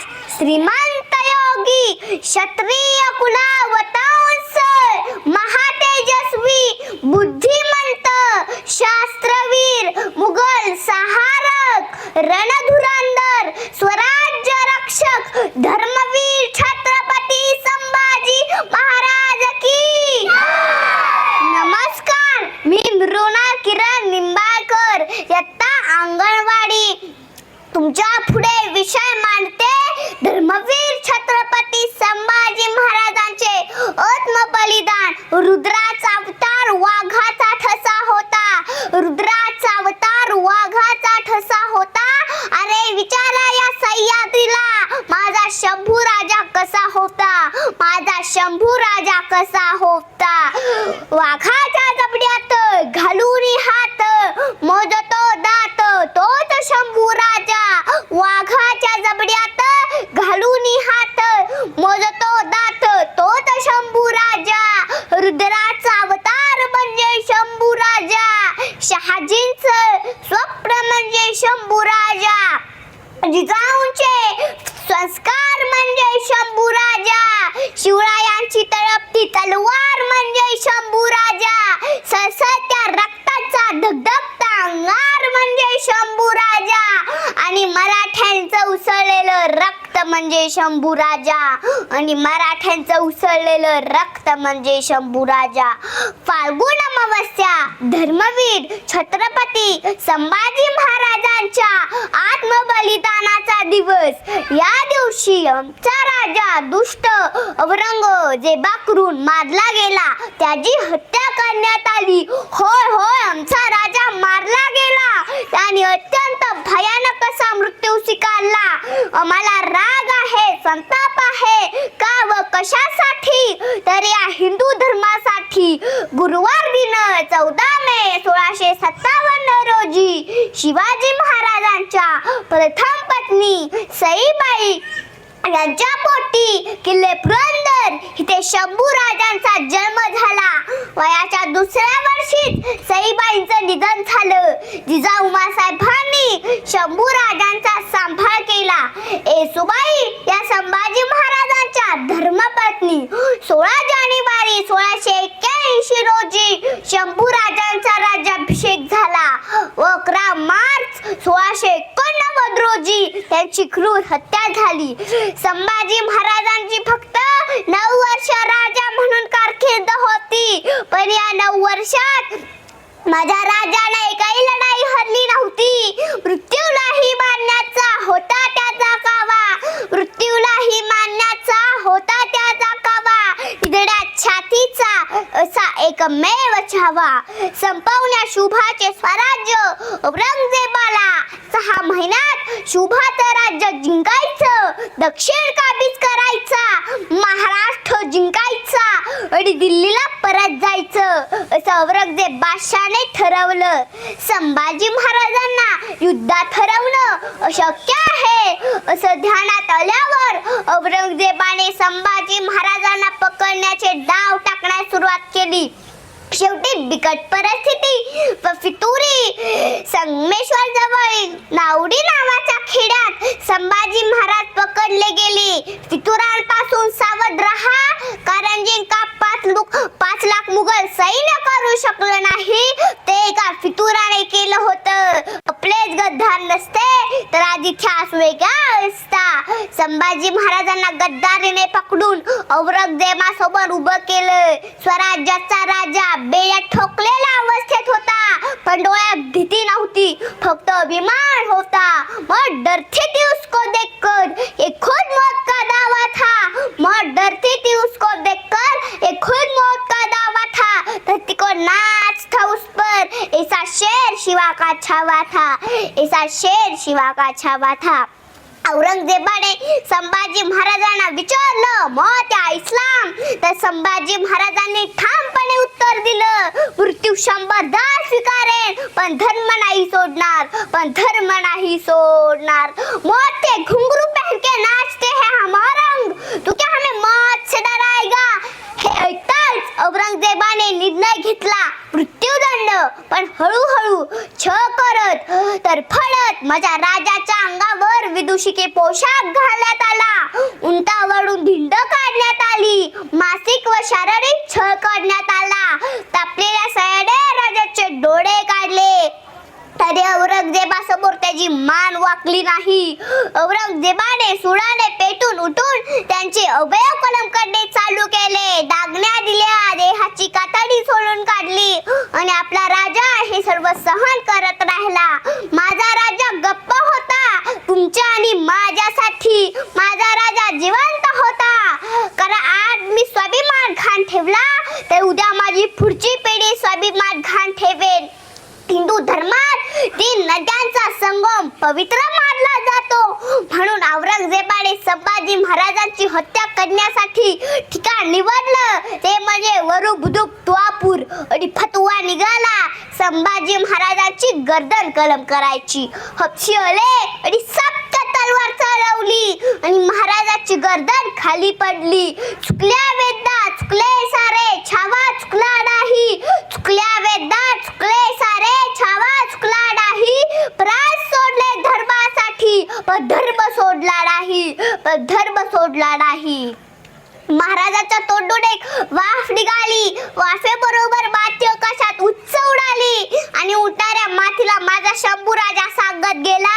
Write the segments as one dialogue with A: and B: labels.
A: महाराज श्रीमंत योगी क्षत्रिय कुलावतांस महातेजस्वी बुद्धिमंत शास्त्रवीर मुघल सहारक रणधुरंदर स्वराज्य रक्षक धर्मवीर छत्रपती संभाजी महाराज की नमस्कार मी मृणाल किरण निंबाळकर इयत्ता अंगणवाडी तुमच्यापुढे विषय मांडते धर्मवीर छत्रपती संभाजी महाराजांचे आत्मबलिदान रुद्राचा अवतार वाघाचा ठसा होता रुद्राचा अवतार वाघाचा ठसा होता अरे विचारा या सह्याद्रीला माझा शंभू राजा कसा होता माझा शंभू राजा कसा होता? वाघाच्या जबड्यात घालून हात मोजतो दात तोच शंभू राजा. वाघाच्या जबड्यात घालूनी हात मोजतो दात तोच शंभू राजा रुद्राचा अवतार म्हणजे शंभू राजा शहाजींच स्वप्न म्हणजे शंभू राजा जिजाऊंचे संस्कार म्हणजे शंभू राजा शिवरायांची तळपती तलवार म्हणजे शंभू राजा सळसळत्या रक्ताचा धगधगता अंगार म्हणजे शंभू राजा आणि मराठ्यांचं उसळलेलं रक्त म्हणजे शंभू राजा आणि मराठ्यांचं उसळलेलं रक्त म्हणजे शंभू राजा फाल्गुन अमावस्या धर्मवीर छत्रपती संभाजी महाराजांच्या आत्मबलिदानाचा दिवस. या दिवशी राजा दुष्ट औरंगजेबाकडून मारला गेला त्याची हत्या करण्यात आली. होय होय आमचा राजा मारला गेला. त्याने अत्यंत भयानक असा मृत्यू स्वीकारला. आम्हाला राग आहे संताप आहे. का व कशासाठी? तर या हिंदू धर्मासाठी. गुरुवार दिन चौदा मे सोळाशे सत्तावन्न रोजी शिवाजी महाराजांच्या प्रथम पत्नी सईबाई यांच्या पोटी किल्ले पुरंदर. इथे शंभू राजांचा जन्म झाला. वयाच्या दुसऱ्या वर्षीच सईबाईंचं निधन झालं. जिजा उमासाहेबांनी शंभू राजांचा सांभाळ केला. येसुबाई या संभाजी महाराजांच्या धर्मपत्नी. सोळा जानेवारी सोळाशे एक्क्याऐंशी रोजी शंभू राजांचा राज्याभिषेक झाला व अकरा मार्च सोळाशे एकोणनव्वद रोजी त्यांची क्रूर हत्या झाली. संभाजी महाराजांची फक्त नऊ वर्ष राजा म्हणून कारकीर्द होती पण या नऊ वर्षात माझ्या राजाने एकही लढाई हरली नव्हती मृत्यूलाही मारण्याचा होता त्याचा कावा मृत्यूलाही मारण्याचा होता त्याचा कावा निधड्या छातीचा असा एकमेव छावा संपवण्या शुभाचे स्वराज्य औरंगजेबाला. सहा महिन्यात शुभाचं राज्य जिंकायचं. दक्षिण काबीज करायचा. महाराष्ट्र जिंकायचा. आणि दिल्लीला परत जायचं. असं औरंगजेब बादशाने ठरवलं. संभाजी महाराजांना युद्धात हरवणं अशक्य आहे. असं ध्यानात आल्यावर औरंगजेबाने संभाजी महाराजांना पकडण्याचे डाव टाकण्यास सुरुवात केली. शेवटी बिकट परिस्थिती. व फितुरी संगमेश्वर जवळ नावडी नावाच्या खेड्यात संभाजी महाराज पकडले गेले. फितुरांपासून सावध राहा कारण जिंका पाच लोक पाच लाख मुघल सैन्य करू शकलं नाही. ते एका फितुराने केलं होतं. आपलेच गद्दार नसते तर आज इतिहास वेगळा संभाजी महाराजांना गद्दारीने पकडून औरंगजेबासोबत उभं केलं. स्वराज्याचा राजा बेड्या ठोकलेल्या अवस्थेत होता. पण डोळ्यात भीती नव्हती. फक्त अभिमान होता. मग डरती ती उसको देखकर एक खुद मौत का दावा था. मग डरती ती उसको देखकर एक खुद मौत का दावा था. धरती को नाच था उस पर. ऐसा शेर शिवा का छावा था. ऐसा शेर शिवा का छावा था. औरंगजेबाने संभाजी महाराजांना विचारलं मत या इस्लाम? तर संभाजी महाराजांनी ठामपणे उत्तर दिलं मृत्यू शंभरदा स्वीकारेन पण धर्म नाही सोडणार पण धर्म नाही सोडणार. मग ते घुंगरू पहन के नाचते हैं हम औरंग तू क्या हमें मौत से डराएगा? औरंगजेबाने निर्णय घेतला. मृत्यूदंड. पण हळूहळू छ करत तर फळत माझ्या राजाच्या अंगावर विदुषिके पोशाख घालण्यात आला. उंटावरून धिंड काढण्यात आली. मासिक व शारीरिक छळ करण्यात आला. तापलेल्या सयाडे राजाचे डोळे काढले. तरी औरंगजेबासमोर त्याची मान वाकली नाही. औरंगजेबाने सुडाने पेटून उठून त्यांचे अवयव कलम करणे चालू केले डागण्या दिल्या देहाची कातडी सोडून काढली आणि आपला राजा हे सर्व सहन करत राहिला माझा राजा गप्प होता तुमच्या आणि माझ्यासाठी माझा राजा जिवंत होता कारण आज मी स्वाभिमान घाण ठेवला तर उद्या माझी पुढची पिढी स्वाभिमान घाण ठेवेल. हिंदू धर्मात तीन नद्यांचा संगम पवित्र मानला जातो. म्हणून औरंगजेबाने संभाजी महाराजांची हत्या करण्यासाठी ठिकाण निवडलं. ते म्हणजे वरु बुदुक तुळापूर आणि फतवा निघाला. संभाजी महाराजांची गर्दन कलम करायची. हपशी आले आणि सप्त तलवार चालवली. आणि महाराजाची गर्दन खाली पडली. चुकल्या वेदा चुकले सारे छावा चुकला नाही चुकल्या वेदा चुकले सारे छावा चुकला नाही प्राण सोडले धर्मासाठी पण धर्म सोडला नाही पण धर्म सोडला नाही महाराजाच्या तोंडून एक वाफ निघाली. वाफेबरोबर माती आकाशात उच्च उडाली आणि उडणाऱ्या मातीला माझा शंभू राजा सांगत गेला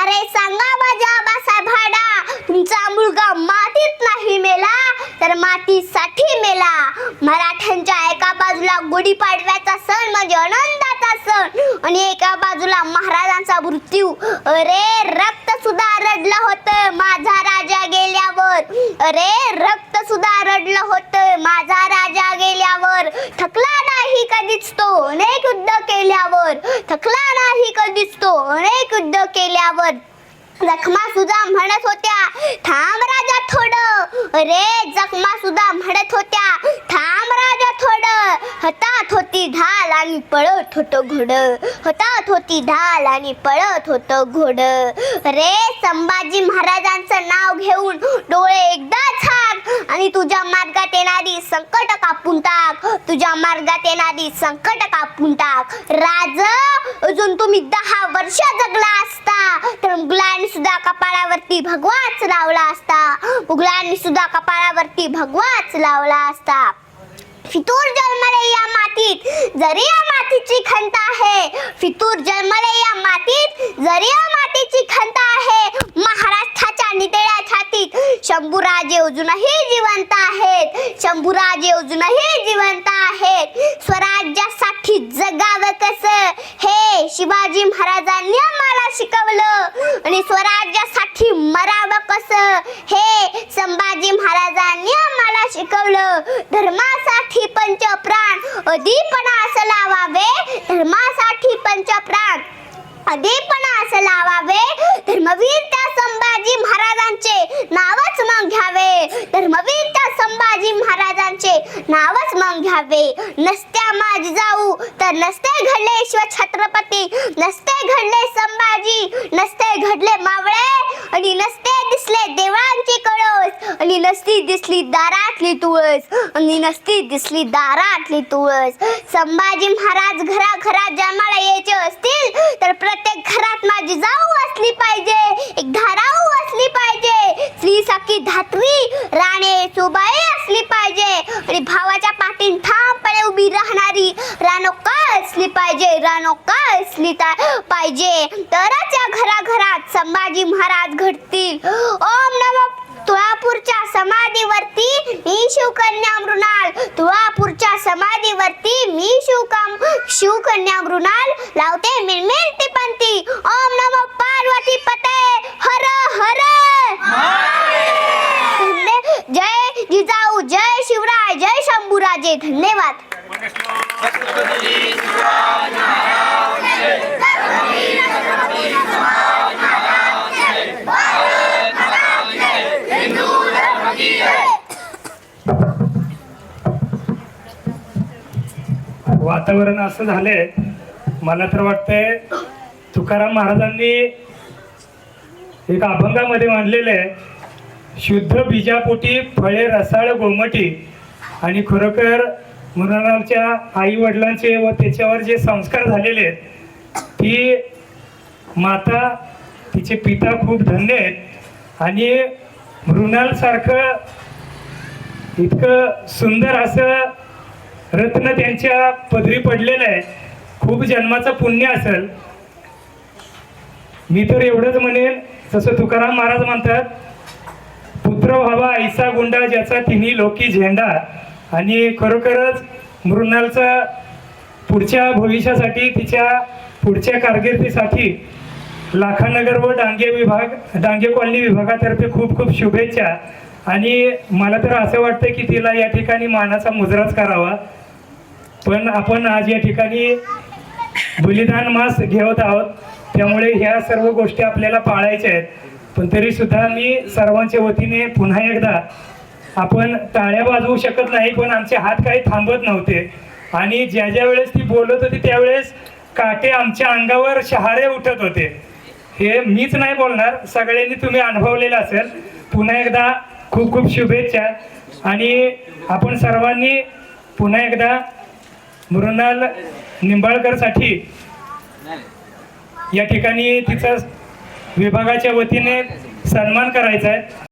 A: अरे सांगा माझ्या आबासाहेब हाडा तुमचा मुलगा मातीत नाही मेला तर मातीसाठी मेला. मराठ्यांच्या एका बाजूला गुढीपाडव्याचा सण म्हणजे आनंदाचा सण. आणि एका बाजूला महाराजांचा मृत्यू. अरे रक्त सुद्धा रडलं होतं. माझा राजा गेल्यावर. अरे रक्त सुद्धा रडलं होतं. माझा राजा गेल्यावर. थकला नाही कधीच तो. अनेक युद्ध केल्यावर. थकला नाही कधीच तो. अनेक युद्ध केल्यावर. जखमा सुद्धा म्हणत होत्या थांब राजा थोडं. अरे जखमा सुद्धा म्हणत होत्या हातात होती ढाल आणि पळत होतं घोड. हातात होती ढाल आणि पळत होतं घोड. रे संभाजी महाराजांचं नाव घेऊन डोळे एकदा झाक आणि तुझ्या मार्गात येणारी संकट कापून टाक. तुझ्या मार्गात येणारी संकट कापून टाक. राज अजून तुम्ही दहा वर्ष जगला असता. तर मुघलांनी सुद्धा कपाळावरती भगवाच लावला असता. मुघलांनी सुद्धा कपाळावरती भगवाच लावला असता. फितूर जन्मले या मातीत जरी या मातीची खंत आहे. फितूर जन्मले या मातीत जरी या मातीची खंत आहे. महाराज शंभूराजे अजूनही जिवंत आहेत. शंभूराजे अजूनही जिवंत आहेत. स्वराज्यासाठी जगावं कसं? हे शिवाजी महाराजांनी आम्हाला शिकवलं. आणि स्वराज्यासाठी मरावं कसं? हे संभाजी महाराजांनी आम्हाला शिकवलं. धर्मासाठी पंचप्राण अधीपणा असं लावावे. धर्मासाठी पंचप्राण अधीपणा असं लावावे. धर्मवीर त्या संभाजी महाराजांचे नावच मग घ्यावे. धर्मवीर त्या संभाजी महाराजांचे नावच मग घ्यावे. नसत्या माझ जाऊ तर नसते घडले शिव छत्रपती. नसते घडले संभाजी नसते घडले मावळे आणि नसते दिसले देवळांची कळस आणि नसती दिसली दारातली तुळस आणि नसती दिसली दारातली तुळस संभाजी महाराज घरा घरात जन्माला यायचे असतील तर प्रत्येक घरात माझी जाऊ असली पाहिजे एक धाराऊ असली पाहिजे श्री सखी धात्री राणे सुबाई असली पाहिजे आणि भावाच्या पाठीन ठामपणे उभी राहणारी रानोका असली पाहिजे रानोका असली पाहिजे तरच या घराघरात संभाजी महाराज घडतील ओम नमो तुळापूरच्या समाधीवरती मी शिवकन्या मृणाल. तुळापूरच्या समाधीवरती मी शिवकाम शिवकन्या मृणाल लावते मिळमिळती पंती ओम नमो पार्वती पते. हर हर. जय जिजाऊ जय शिवराय जय शंभूराजे. धन्यवाद.
B: वातावरण असं झालंय मला तर वाटतंय तुकाराम महाराजांनी एक अभंगामध्ये मांडलेलं आहे शुद्ध बीजापोटी फळे रसाळ गोमटी आणि खरोखर मुलांच्या आई वडिलांचे व त्याच्यावर जे संस्कार झालेले आहेत ती माता तिचे पिता खूप धन्य आहेत आणि मृणालसारखं इतकं सुंदर असं रत्न त्यांच्या पदरी पडलेलं आहे खूप जन्माचं पुण्य असेल. मी तर एवढंच म्हणेन जसं तुकाराम महाराज म्हणतात पुत्र व्हावा ऐसा गुंडा ज्याचा तिन्ही लोकी झेंडा. आणि खरोखरच मृणालचा पुढच्या भविष्यासाठी तिच्या पुढच्या कारकिर्दीसाठी लाखानगर व डांगे विभाग डांगे कॉलनी विभागातर्फे खूप खूप शुभेच्छा. आणि मला तर असं वाटतं की तिला या ठिकाणी मानाचा मुजराच करावा. पण आपण आज या ठिकाणी बलिदान मास घेत आहोत. त्यामुळे ह्या सर्व गोष्टी आपल्याला पाळायच्या आहेत. पण तरी सुद्धा मी सर्वांच्या वतीने पुन्हा एकदा आपण टाळ्या वाजवू शकत नाही पण आमचे हात काही थांबत नव्हते. आणि ज्या ज्या वेळेस ती बोलत होती त्यावेळेस काटे आमच्या अंगावर शहारे उठत होते. हे मीच नाही बोलणार सगळ्यांनी तुम्ही अनुभवलेलं असेल. पुन्हा एकदा खूप खूप शुभेच्छा. आणि आपण सर्वांनी पुन्हा एकदा मृणाल निंबाळकरसाठी या ठिकाणी तिचा विभागाच्या वतीने सन्मान करायचा आहे.